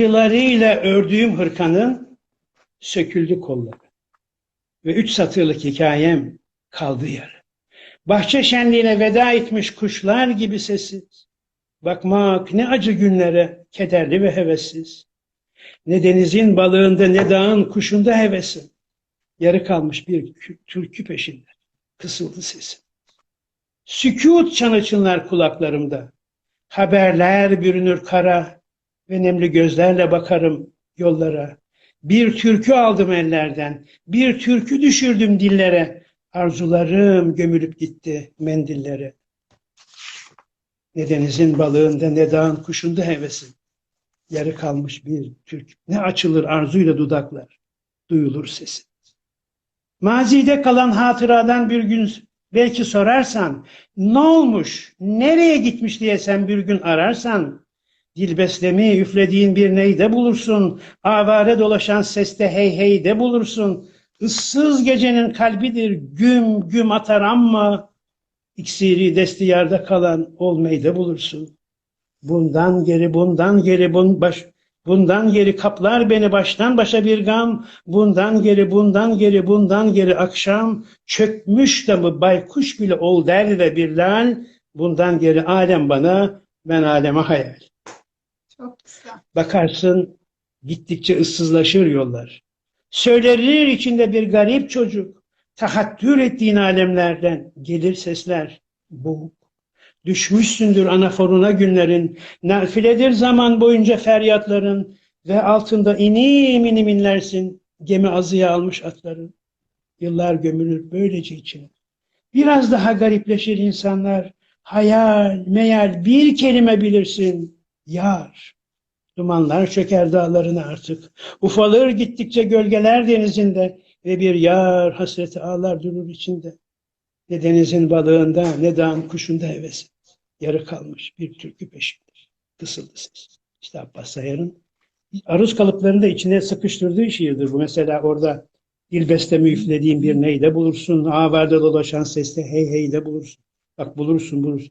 Yıllarıyla ördüğüm hırkanın söküldü kolları. Ve üç satırlık hikayem kaldı yarı. Bahçe şenliğine veda etmiş kuşlar gibi sessiz. Bakmak ne acı günlere, kederli ve hevessiz. Ne denizin balığında ne dağın kuşunda hevesim. Yarı kalmış bir kü- türkü peşinde. Kısıldı sesim. Sükut çanı çınlar kulaklarımda. Haberler bürünür kara ve nemli gözlerle bakarım yollara. Bir türkü aldım ellerden, bir türkü düşürdüm dillere. Arzularım gömülüp gitti mendillere. Ne denizin balığında ne dağın kuşunda hevesim. Yarı kalmış bir türkü. Ne açılır arzuyla dudaklar, duyulur sesi. Mazide kalan hatıradan bir gün belki sorarsan, ne olmuş, nereye gitmiş diye sen bir gün ararsan, dil beslemi üflediğin bir neyde bulursun, avare dolaşan seste hey hey de bulursun. Issız gecenin kalbidir güm güm atar ama, iksiri destiyarda kalan olmayı da bulursun. Bundan geri, bundan geri, bun baş, bundan geri kaplar beni baştan başa bir gam. Bundan geri, bundan geri, bundan geri akşam. Çökmüş de mı baykuş bile ol der ve bir lal. Bundan geri alem bana, ben aleme hayal. Çok güzel. Bakarsın gittikçe ıssızlaşır yollar. Söylenir içinde bir garip çocuk. Tahattür ettiğin alemlerden gelir sesler. Boğuk. Düşmüşsündür anaforuna günlerin. Nafiledir zaman boyunca feryatların. Ve altında inim inim inlersin. Gemi azıya almış atların. Yıllar gömülür böylece içine. Biraz daha garipleşir insanlar. Hayal, meyal bir kelime bilirsin. Yar. Dumanlar çöker dağlarına artık. Ufalır gittikçe gölgeler denizinde ve bir yar hasreti ağlar durur içinde. Ne denizin balığında ne dağın kuşunda hevesi. Yarı kalmış bir türkü peşindir. Kısıldı ses. İşte Abbas Sayar'ın aruz kalıplarını da içine sıkıştırdığı şiirdir bu. Mesela orada dil bestemi üflediğin bir neyde bulursun. Averde dolaşan seste hey hey de bulursun. Bak bulursun bulursun.